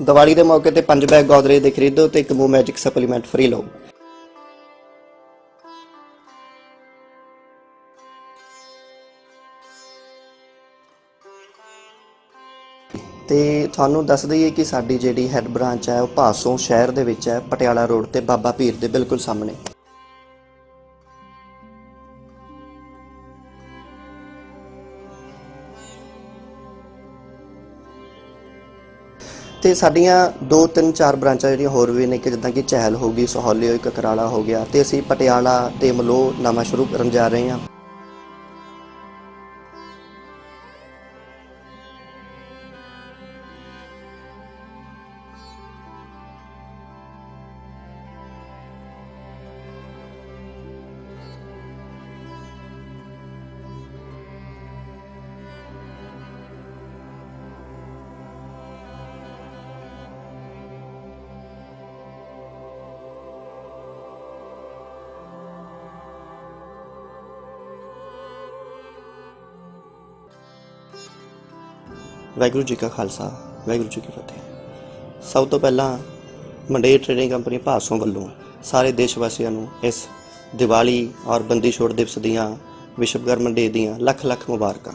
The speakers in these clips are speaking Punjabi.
ਦੀਵਾਲੀ ਦੇ ਮੌਕੇ ਤੇ ਪੰਜ ਬੈਗ ਗੋਦਰੇਜ ਦੇ ਖਰੀਦੋ ਤੇ ਇੱਕ ਮੂ ਮੈਜਿਕ ਸਪਲੀਮੈਂਟ ਫ੍ਰੀ ਲਓ। ਤੇ ਤੁਹਾਨੂੰ ਦੱਸ ਦਈਏ ਕਿ ਸਾਡੀ ਜਿਹੜੀ ਹੈੱਡ ਬ੍ਰਾਂਚ ਹੈ, ਉਹ ਭਾਸੋਂ ਸ਼ਹਿਰ ਦੇ ਵਿੱਚ ਹੈ, ਪਟਿਆਲਾ ਰੋਡ ਤੇ ਬਾਬਾ ਪੀਰ ਦੇ ਬਿਲਕੁਲ ਸਾਹਮਣੇ। ਤੇ ਸਾਡੀਆਂ ਦੋ, ਤਿੰਨ, ਚਾਰ ਬ੍ਰਾਂਚਾਂ ਜਿਹੜੀਆਂ ਹੋਰ ਵੀ ਨੇ ਕਿ ਜਿੱਦਾਂ ਕਿ ਚਹਿਲ ਹੋ ਗਈ ਸਹੌਲੀ ਹੋਈ ਕਕਰਾਲਾ ਹੋ ਗਿਆ ਤੇ ਅਸੀਂ ਪਟਿਆਲਾ ਤੇ ਮਲੋ ਨਵਾਂ ਸ਼ੁਰੂ ਕਰਨ ਜਾ ਰਹੇ ਹਾਂ। ਵਾਹਿਗੁਰੂ ਜੀ ਕਾ ਖਾਲਸਾ, ਵਾਹਿਗੁਰੂ ਜੀ ਕੀ ਫਤਿਹ। ਸਭ ਤੋਂ ਪਹਿਲਾਂ ਮੰਡੇਰ ਟ੍ਰੇਡਿੰਗ ਕੰਪਨੀ ਭਾਸੋਂ ਵੱਲੋਂ ਸਾਰੇ ਦੇਸ਼ ਵਾਸੀਆਂ ਨੂੰ ਇਸ ਦੀਵਾਲੀ ਔਰ ਬੰਦੀ ਛੋੜ ਦਿਵਸ ਦੀਆਂ, ਵਿਸ਼ਵਕਰਮਾ ਮੰਡੇ ਦੀਆਂ ਲੱਖ ਲੱਖ ਮੁਬਾਰਕਾਂ।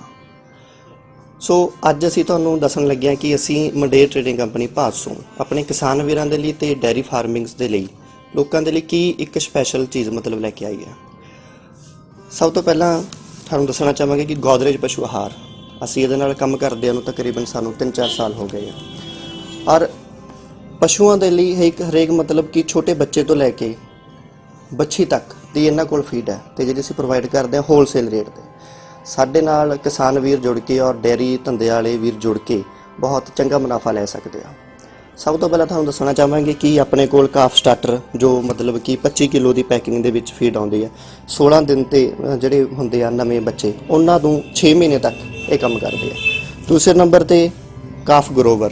ਸੋ ਅੱਜ ਅਸੀਂ ਤੁਹਾਨੂੰ ਦੱਸਣ ਲੱਗੇ ਹਾਂ ਕਿ ਅਸੀਂ ਮੰਡੇਰ ਟ੍ਰੇਡਿੰਗ ਕੰਪਨੀ ਭਾਸੋਂ ਆਪਣੇ ਕਿਸਾਨ ਵੀਰਾਂ ਦੇ ਲਈ ਤੇ ਡੈਰੀ ਫਾਰਮਿੰਗਸ ਦੇ ਲਈ ਲੋਕਾਂ ਦੇ ਲਈ ਕੀ ਇੱਕ ਸਪੈਸ਼ਲ ਚੀਜ਼ ਮਤਲਬ ਲੈ ਕੇ ਆਈ ਹੈ। ਸਭ ਤੋਂ ਪਹਿਲਾਂ ਤੁਹਾਨੂੰ ਦੱਸਣਾ ਚਾਹਾਂਗੇ ਕਿ ਗੋਦਰੇਜ ਪਸ਼ੂ ਆਹਾਰ ਅਸੀਂ ਇਹਦੇ ਨਾਲ ਕੰਮ ਕਰਦਿਆਂ ਨੂੰ ਤਕਰੀਬਨ ਸਾਨੂੰ 3-4 ਸਾਲ ਹੋ ਗਏ ਆ। ਔਰ ਪਸ਼ੂਆਂ ਦੇ ਲਈ ਇੱਕ ਹਰੇਕ ਮਤਲਬ ਕਿ ਛੋਟੇ ਬੱਚੇ ਤੋਂ ਲੈ ਕੇ ਬੱਚੀ ਤੱਕ ਦੀ ਇਹਨਾਂ ਕੋਲ ਫੀਡ ਹੈ ਤੇ ਜਿਹੜੀ ਅਸੀਂ ਪ੍ਰੋਵਾਈਡ ਕਰਦੇ ਹਾਂ ਹੋਲਸੇਲ ਰੇਟ ਤੇ। ਸਾਡੇ ਨਾਲ ਕਿਸਾਨ ਵੀਰ ਜੁੜ ਕੇ ਔਰ ਡੈਰੀ ਧੰਦੇ ਵਾਲੇ ਵੀਰ ਜੁੜ ਕੇ ਬਹੁਤ ਚੰਗਾ ਮੁਨਾਫਾ ਲੈ ਸਕਦੇ ਆ। ਸਭ ਤੋਂ ਪਹਿਲਾਂ ਤੁਹਾਨੂੰ ਦੱਸਣਾ ਚਾਹਾਂਗੇ ਕਿ ਆਪਣੇ ਕੋਲ ਕਾਫ ਸਟਾਰਟਰ ਜੋ ਮਤਲਬ ਕਿ 25 ਕਿਲੋ ਦੀ ਪੈਕਿੰਗ ਦੇ ਵਿੱਚ ਫੀਡ ਆਉਂਦੀ ਹੈ 16 ਦਿਨ ਤੇ ਜਿਹੜੇ ਹੁੰਦੇ ਆ ਨਵੇਂ ਬੱਚੇ, ਉਹਨਾਂ ਨੂੰ 6 ਮਹੀਨੇ ਤੱਕ ਇਹ ਕੰਮ ਕਰਦੇ ਆ। ਦੂਸਰੇ ਨੰਬਰ ਤੇ ਕਾਫ ਗਰੋਵਰ,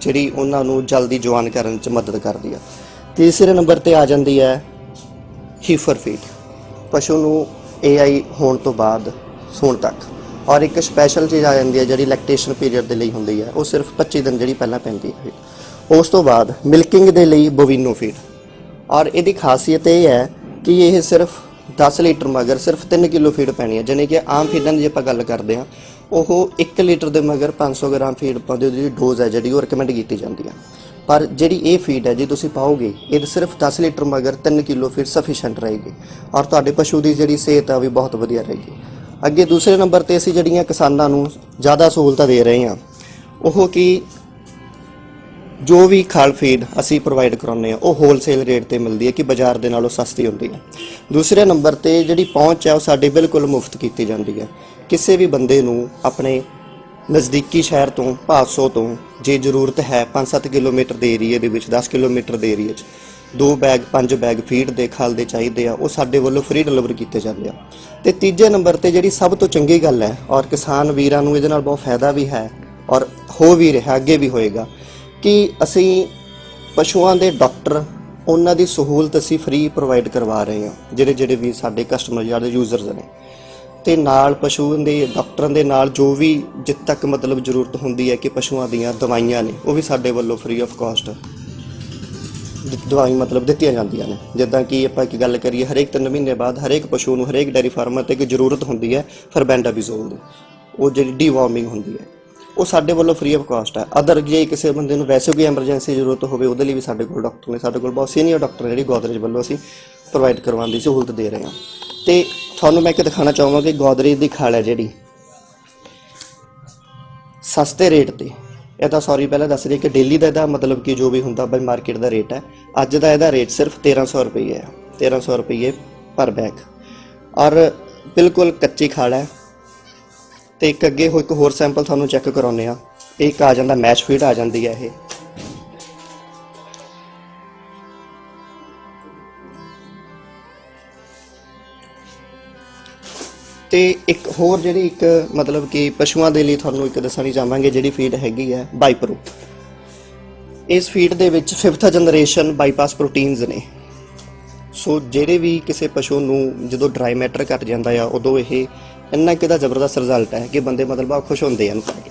ਜਿਹੜੀ ਉਹਨਾਂ ਨੂੰ ਜਲਦੀ ਜਵਾਨ ਕਰਨ 'ਚ ਮਦਦ ਕਰਦੀ ਆ। ਤੀਸਰੇ ਨੰਬਰ ਤੇ ਆ ਜਾਂਦੀ ਹੈ ਹੀਫਰ ਫੀਡ ਪਸ਼ੂ ਨੂੰ ਏਆਈ ਹੋਣ ਤੋਂ ਬਾਅਦ ਸੂਣ ਤੱਕ। ਔਰ ਇੱਕ ਸਪੈਸ਼ਲ ਚੀਜ਼ ਆ ਜਾਂਦੀ ਹੈ, ਜਿਹੜੀ ਲੈਕਟੇਸ਼ਨ ਪੀਰੀਅਡ ਦੇ ਲਈ ਹੁੰਦੀ ਹੈ, ਉਹ ਸਿਰਫ 25 ਦਿਨ ਜਿਹੜੀ ਪਹਿਲਾਂ ਪੈਂਦੀ ਹੈ। ਉਸ ਤੋਂ ਬਾਅਦ ਮਿਲਕਿੰਗ ਦੇ ਲਈ ਬੋਵੀਨੋ ਫੀਡ ਔਰ ਇਹਦੀ ਖਾਸੀਅਤ ਇਹ ਹੈ ਕਿ ਇਹ ਸਿਰਫ 10 ਲੀਟਰ ਮਗਰ ਸਿਰਫ 3 ਕਿਲੋ ਫੀਡ ਪੈਣੀ ਹੈ ਜਾਣੀ ਕਿ ਆਮ ਫੀਡਾਂ ਦੀ ਆਪਾਂ ਗੱਲ ਕਰਦੇ ਹਾਂ, ਉਹ 1 ਲੀਟਰ ਦੇ ਮਗਰ 500 ਗ੍ਰਾਮ ਫੀਡ ਪਾਉਂਦੇ ਉਹਦੀ ਡੋਜ਼ ਹੈ ਜਿਹੜੀ ਉਹ ਰეკਮੈਂਡ ਕੀਤੀ ਜਾਂਦੀ ਹੈ ਪਰ ਜਿਹੜੀ ਇਹ ਫੀਡ ਹੈ, ਜੇ ਤੁਸੀਂ ਪਾਓਗੇ, ਇਹ ਸਿਰਫ 10 ਲੀਟਰ ਮਗਰ 3 ਕਿਲੋ ਫੀਡ ਸਫੀਸ਼ੀਐਂਟ ਰਹੇਗੀ ਔਰ ਤੁਹਾਡੇ ਪਸ਼ੂ ਦੀ ਜਿਹੜੀ ਸਿਹਤ ਆ, ਉਹ ਵੀ ਬਹੁਤ ਵਧੀਆ ਰਹੇਗੀ। ਅੱਗੇ ਦੂਸਰੇ ਨੰਬਰ ਤੇ ਅਸੀਂ ਜਿਹੜੀਆਂ ਕਿਸਾਨਾਂ ਨੂੰ ਜ਼ਿਆਦਾ ਸਹੂਲਤਾਂ ਦੇ ਰਹੇ ਹਾਂ, ਉਹ ਕਿ ਜੋ ਵੀ ਖਾਲ ਫੀਡ ਅਸੀਂ ਪ੍ਰੋਵਾਈਡ ਕਰਾਉਂਦੇ ਆ ਉਹ ਹੋਲਸੇਲ ਰੇਟ ਤੇ ਮਿਲਦੀ ਹੈ ਕਿ ਬਾਜ਼ਾਰ ਦੇ ਨਾਲੋਂ ਸਸਤੀ ਹੁੰਦੀ ਹੈ। ਦੂਸਰੇ ਨੰਬਰ ਤੇ ਜਿਹੜੀ ਪਹੁੰਚ ਹੈ, ਉਹ ਸਾਡੀ ਬਿਲਕੁਲ ਮੁਫਤ ਕੀਤੀ ਜਾਂਦੀ ਹੈ। ਕਿਸੇ ਵੀ ਬੰਦੇ ਨੂੰ ਆਪਣੇ ਨਜ਼ਦੀਕੀ ਸ਼ਹਿਰ ਤੋਂ 500 ਤੋਂ ਜੇ ਜ਼ਰੂਰਤ ਹੈ 5-7 ਕਿਲੋਮੀਟਰ ਦੇ ਏਰੀਏ ਦੇ ਵਿੱਚ 10 ਕਿਲੋਮੀਟਰ ਦੇ ਏਰੀਏ 'ਚ, ਦੋ ਬੈਗ ਪੰਜ ਬੈਗ ਫੀਡ ਦੇ ਖਾਲ ਦੇ ਚਾਹੀਦੇ ਆ, ਉਹ ਸਾਡੇ ਵੱਲੋਂ ਫ੍ਰੀ ਡਿਲੀਵਰ ਕੀਤੇ ਜਾਂਦੇ ਆ। ਤੇ ਤੀਜੇ ਨੰਬਰ ਤੇ ਜਿਹੜੀ ਸਭ ਤੋਂ ਚੰਗੀ ਗੱਲ ਹੈ, ਔਰ ਕਿਸਾਨ ਵੀਰਾਂ ਨੂੰ ਇਹਦੇ ਨਾਲ ਬਹੁਤ ਫਾਇਦਾ ਵੀ ਹੈ, ਔਰ ਹੋ ਵੀ ਰਿਹਾ, ਅੱਗੇ ਵੀ ਹੋਏਗਾ ਕਿ ਅਸੀਂ ਪਸ਼ੂਆਂ ਦੇ ਡਾਕਟਰ, ਉਹਨਾਂ ਦੀ ਸਹੂਲਤ ਅਸੀਂ ਫ੍ਰੀ ਪ੍ਰੋਵਾਈਡ ਕਰਵਾ ਰਹੇ ਹਾਂ, ਜਿਹੜੇ ਜਿਹੜੇ ਵੀ ਸਾਡੇ ਕਸਟਮਰ ਜਾਂ ਯੂਜ਼ਰਸ ਨੇ। ਤੇ ਨਾਲ ਪਸ਼ੂ ਦੇ, ਡਾਕਟਰਾਂ ਦੇ ਨਾਲ ਜੋ ਵੀ ਜਿੱਤ ਤੱਕ ਮਤਲਬ ਜ਼ਰੂਰਤ ਹੁੰਦੀ ਹੈ ਕਿ ਪਸ਼ੂਆਂ ਦੀਆਂ ਦਵਾਈਆਂ ਨੇ, ਉਹ ਵੀ ਸਾਡੇ ਵੱਲੋਂ ਫ੍ਰੀ ਆਫ ਕਾਸਟ ਦਵਾਈ ਮਤਲਬ ਦਿੱਤੀਆਂ ਜਾਂਦੀਆਂ ਨੇ। ਜਿੱਦਾਂ ਕਿ ਆਪਾਂ ਇੱਕ ਗੱਲ ਕਰੀਏ, ਹਰੇਕ 3 ਮਹੀਨੇ ਬਾਅਦ ਹਰੇਕ ਪਸ਼ੂ ਨੂੰ ਹਰੇਕ ਡੈਰੀ ਫਾਰਮਰ ਤੇ ਇੱਕ ਜ਼ਰੂਰਤ ਹੁੰਦੀ ਹੈ ਫਰਬੈਂਡਾਬੀਜ਼ੋਲ ਦੀ। ਉਹ ਜਿਹੜੀ ਡੀਵਾਰਮਿੰਗ ਹੁੰਦੀ ਹੈ। ਉਹ ਸਾਡੇ ਵੱਲੋਂ ਫ੍ਰੀ ਆਫ ਕਾਸਟ ਹੈ ਅਦਰ ਜੇ ਕਿਸੇ ਬੰਦੇ ਨੂੰ ਵੈਸੇ ਕੋਈ ਐਮਰਜੈਂਸੀ ਜ਼ਰੂਰਤ ਹੋਵੇ, ਉਹਦੇ ਲਈ ਵੀ ਸਾਡੇ ਕੋਲ ਡਾਕਟਰ ਨੇ, ਸਾਡੇ ਕੋਲ ਬਹੁਤ ਸੀਨੀਅਰ ਡਾਕਟਰ ਜਿਹੜੀ ਗੋਦਰੇਜ ਵੱਲੋਂ ਅਸੀਂ ਪ੍ਰੋਵਾਈਡ ਕਰਵਾਉਣ ਦੀ ਸਹੂਲਤ ਦੇ ਰਹੇ ਹਾਂ। ਤੇ ਤੁਹਾਨੂੰ ਮੈਂ ਇੱਕ ਦਿਖਾਣਾ ਚਾਹਾਂਗਾ ਕਿ ਗੋਦਰੇਜ ਦੀ ਖਾਲ ਹੈ ਜਿਹੜੀ। ਸਸਤੇ ਰੇਟ ਤੇ। ਇਹ ਤਾਂ ਸੌਰੀ ਪਹਿਲਾਂ ਦੱਸ ਰਹੀ ਕਿ ਡੇਲੀ ਦਾ ਇਹਦਾ ਮਤਲਬ ਕਿ ਜੋ ਵੀ ਹੁੰਦਾ ਬਾਈ ਮਾਰਕੀਟ ਦਾ ਰੇਟ ਹੈ, ਅੱਜ ਦਾ ਇਹਦਾ ਰੇਟ ਸਿਰਫ 1300 ਰੁਪਏ ਹੈ 1300 ਰੁਪਏ ਪਰ ਬੈਗ ਔਰ ਬਿਲਕੁਲ ਕੱਚੀ ਖਾਲ ਹੈ। ਤੇ ਇੱਕ ਅੱਗੇ ਹੋ ਇੱਕ ਹੋਰ ਸੈਂਪਲ ਤੁਹਾਨੂੰ ਚੈੱਕ ਕਰਾਉਨੇ ਆ ਇੱਕ ਆ ਜਾਂਦਾ, ਮੈਚ ਫੀਡ ਆ ਜਾਂਦੀ ਹੈ ਇਹ। ਤੇ ਇੱਕ ਹੋਰ ਜਿਹੜੀ ਇੱਕ, ਮਤਲਬ ਕਿ ਪਸ਼ੂਆਂ ਦੇ ਲਈ ਤੁਹਾਨੂੰ ਇੱਕ ਦੱਸਣੀ ਚਾਹਾਂਗੇ, ਜਿਹੜੀ ਫੀਡ ਹੈਗੀ ਹੈ, ਬਾਈਪਰੋ। ਇਸ ਫੀਡ ਦੇ ਵਿੱਚ 5th ਜਨਰੇਸ਼ਨ ਬਾਈਪਾਸ ਪ੍ਰੋਟੀਨਸ ਨੇ। ਸੋ ਜਿਹੜੇ ਵੀ ਕਿਸੇ ਪਸ਼ੂ ਨੂੰ ਜਦੋਂ ਡਰਾਈ ਮੈਟਰ ਘਟ ਜਾਂਦਾ ਆ, ਉਦੋਂ ਇਹ ਇੰਨਾ ਕਿਦਾ ਜ਼ਬਰਦਸਤ ਰਿਜ਼ਲਟ ਹੈ ਕਿ ਬੰਦੇ ਮਤਲਬ ਆ ਖੁਸ਼ ਹੁੰਦੇ ਹਨ। ਪਾ ਕੇ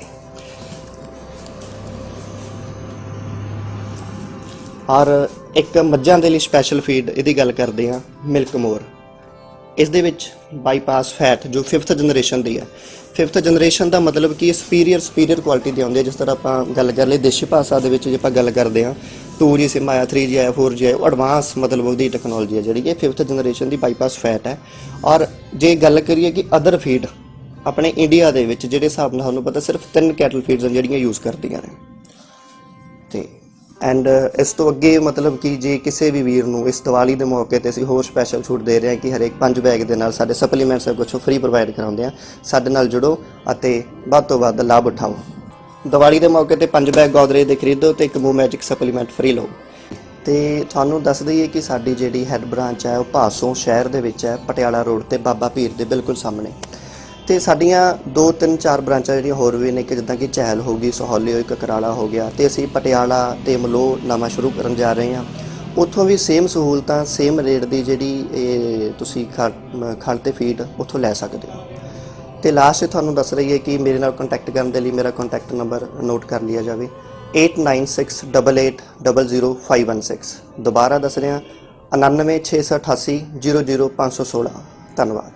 ਔਰ ਇੱਕ ਮੱਝਾਂ ਦੇ ਲਈ ਸਪੈਸ਼ਲ ਫੀਡ ਇਹਦੀ ਗੱਲ ਕਰਦੇ ਹਾਂ ਮਿਲਕ ਮੋਰ। ਇਸ ਦੇ ਵਿੱਚ ਬਾਈਪਾਸ ਫੈਟ ਜੋ 5th ਜਨਰੇਸ਼ਨ ਦੀ ਹੈ। 5th ਜਨਰੇਸ਼ਨ ਦਾ ਮਤਲਬ ਕਿ ਸੁਪੀਰੀਅਰ ਸੁਪੀਰੀਅਰ ਕੁਆਲਿਟੀ ਦੀ ਆਉਂਦੀ ਹੈ ਜਿਸ ਤਰ੍ਹਾਂ ਆਪਾਂ ਗੱਲ ਕਰ ਲਈ ਦੇਸ਼ੀ ਭਾਸ਼ਾ ਦੇ ਵਿੱਚ, ਜੇ ਆਪਾਂ ਗੱਲ ਕਰਦੇ ਹਾਂ 2G ਸਿਮ ਆਇਆ 3G ਆਇਆ 4G ਆਇਆ, ਉਹ ਐਡਵਾਂਸ ਮਤਲਬ ਉਹਦੀ ਟੈਕਨੋਲੋਜੀ ਹੈ ਜਿਹੜੀ ਇਹ 5th ਜਨਰੇਸ਼ਨ ਦੀ ਬਾਈਪਾਸ ਫੈਟ ਹੈ। ਔਰ ਜੇ ਗੱਲ ਕਰੀਏ ਕਿ ਅਦਰ ਫੀਡ ਆਪਣੇ ਇੰਡੀਆ ਦੇ ਵਿੱਚ, ਜਿਹੜੇ ਹਿਸਾਬ ਨਾਲ ਤੁਹਾਨੂੰ ਪਤਾ ਸਿਰਫ ਤਿੰਨ ਕੈਟਲ ਫੀਡਸ ਜਿਹੜੀਆਂ ਯੂਜ਼ ਕਰਦੀਆਂ ਨੇ। ਐਂਡ uh, ਇਸ ਤੋਂ ਅੱਗੇ ਮਤਲਬ ਕਿ ਜੇ ਕਿਸੇ ਵੀ ਵੀਰ ਨੂੰ ਇਸ ਦੀਵਾਲੀ ਦੇ ਮੌਕੇ ਤੇ ਅਸੀਂ ਹੋਰ ਸਪੈਸ਼ਲ ਛੂਟ ਦੇ ਰਹੇ ਹਾਂ ਕਿ ਹਰੇਕ ਪੰਜ ਬੈਗ ਦੇ ਨਾਲ ਸਾਡੇ ਸਪਲੀਮੈਂਟਸ ਕੁਝ ਫ੍ਰੀ ਪ੍ਰੋਵਾਈਡ ਕਰਾਉਂਦੇ ਹਾਂ, ਸਾਡੇ ਨਾਲ ਜੁੜੋ ਅਤੇ ਵੱਧ ਤੋਂ ਵੱਧ ਲਾਭ ਉਠਾਓ। ਦੀਵਾਲੀ ਦੇ ਮੌਕੇ ਤੇ ਪੰਜ ਬੈਗ ਗੋਦਰੇਜ ਦੇ ਖਰੀਦੋ ਤੇ ਇੱਕ ਮੂ ਮੈਜਿਕ ਸਪਲੀਮੈਂਟ ਫ੍ਰੀ ਲਓ। ਤੇ ਤੁਹਾਨੂੰ ਦੱਸ ਦਈਏ ਕਿ ਸਾਡੀ ਜਿਹੜੀ ਹੈੱਡ ਬ੍ਰਾਂਚ ਹੈ, ਉਹ ਭਾਸੋਂ ਸ਼ਹਿਰ ਦੇ ਵਿੱਚ ਹੈ, ਪਟਿਆਲਾ ਰੋਡ ਤੇ ਬਾਬਾ ਪੀਰ ਦੇ ਬਿਲਕੁਲ ਸਾਹਮਣੇ। ਤੇ ਸਾਡੀਆਂ ਦੋ, ਤਿੰਨ, ਚਾਰ ਬ੍ਰਾਂਚਾਂ ਜਿਹੜੀਆਂ ਹੋਰ ਵੀ ਨੇ ਕਿ ਜਿੱਦਾਂ ਕਿ ਚਹਿਲ ਹੋ ਗਈ, ਸਹੌਲੇ ਹੋਈ ਕਕਰਾਲਾ ਹੋ ਗਿਆ ਤੇ ਅਸੀਂ ਪਟਿਆਲਾ ਤੇ ਮਲੋ ਨਵਾਂ ਸ਼ੁਰੂ ਕਰਨ ਜਾ ਰਹੇ ਹਾਂ। ਉੱਥੋਂ ਵੀ ਸੇਮ ਸਹੂਲਤਾਂ ਸੇਮ ਰੇਟ ਦੀ ਜਿਹੜੀ ਇਹ ਤੁਸੀਂ ਖਲ ਤੇ ਫੀਡ ਉੱਥੋਂ ਲੈ ਸਕਦੇ ਹੋ। ਤੇ ਲਾਸਟ 'ਚ ਤੁਹਾਨੂੰ ਦੱਸ ਰਹੀ ਹੈ ਕਿ ਮੇਰੇ ਨਾਲ ਕੰਟੈਕਟ ਕਰਨ ਦੇ ਲਈ ਮੇਰਾ ਕੰਟੈਕਟ ਨੰਬਰ ਨੋਟ ਕਰ ਲਿਆ ਜਾਵੇ। 8968800516 ਦੁਬਾਰਾ ਦੱਸ ਰਿਹਾ 9968800516 ਧੰਨਵਾਦ।